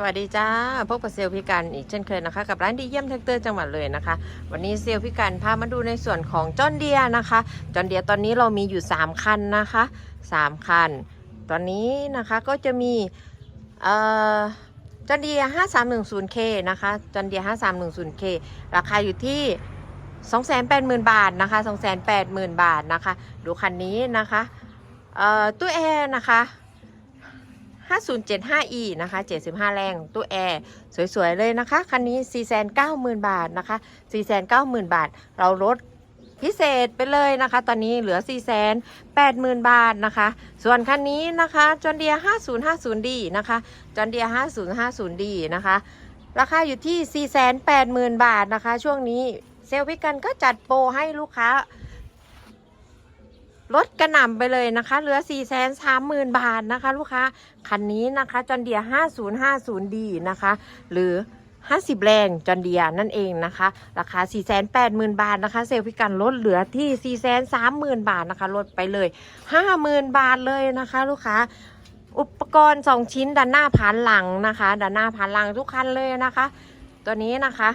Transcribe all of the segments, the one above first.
สวัสดีจ้าพบกับเซลพิการอีกเช่นเคยนะคะกับร้านดีเยี่ยมแท็กเตอร์จังหวัดเลยนะคะ วันนี้เซลพิการพามาดูในส่วนของจอนเดียนะคะ จอนเดียตอนนี้เรามีอยู่ 3 คันนะคะ 3 คัน ตอนนี้นะคะก็จะมีเอ่อจอนเดีย 5310K นะคะจอนเดีย 5310K ราคาอยู่ที่ 280,000 บาทนะคะ280,000 บาทนะคะ ดูคันนี้นะคะเอ่อตู้แอร์นะคะ 5075e นะคะ 75 แรงตู้แอร์สวยๆเลยนะคะ คันนี้ 490,000 บาทนะคะ 490,000 บาท เราลดพิเศษไปเลยนะคะ ตอนนี้เหลือ 480,000 บาทนะคะ ส่วนคันนี้นะคะจอนเดีย 5050d นะคะจอนเดีย 5050d นะคะ ราคาอยู่ที่ 480,000 บาทนะคะ ช่วงนี้เซลล์พิกันก็จัดโปรให้ลูกค้า ลดกระหน่ำไปเลยนะคะ เหลือ 4 3 0 0 0 0 บาทนะคะ ลูกค้า คันนี้นะคะจอนเดีย 5050D นะคะ หรือ 50 แรงจอนเดียนั่นเองนะคะ ราคา 480,000 บาทนะคะ เซลล์พิกันลดเหลือที่ 430,000 บาทนะคะ ลดไปเลย 50,000 บาทเลยนะคะ ลูกค้าอุปกรณ์ 2 ชิ้นด้านหน้าผ่านหลังนะคะด้านหน้าผ่านหลังทุกคันเลยนะคะ ตัวนี้นะคะ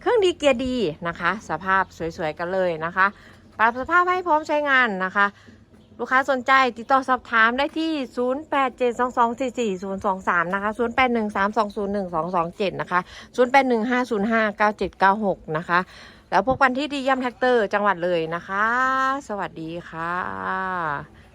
เครื่องดีเกียร์ดีนะคะ สภาพสวยๆกันเลยนะคะ ปรับสภาพให้พร้อมใช้งานนะคะ ลูกค้าสนใจติดต่อสอบถามได้ที่ 0872244023 นะคะ 0813201227 นะคะ 0815059796 นะคะ แล้วพบกันที่ดีเยี่ยมแท็กเตอร์จังหวัดเลยนะคะ สวัสดีค่ะ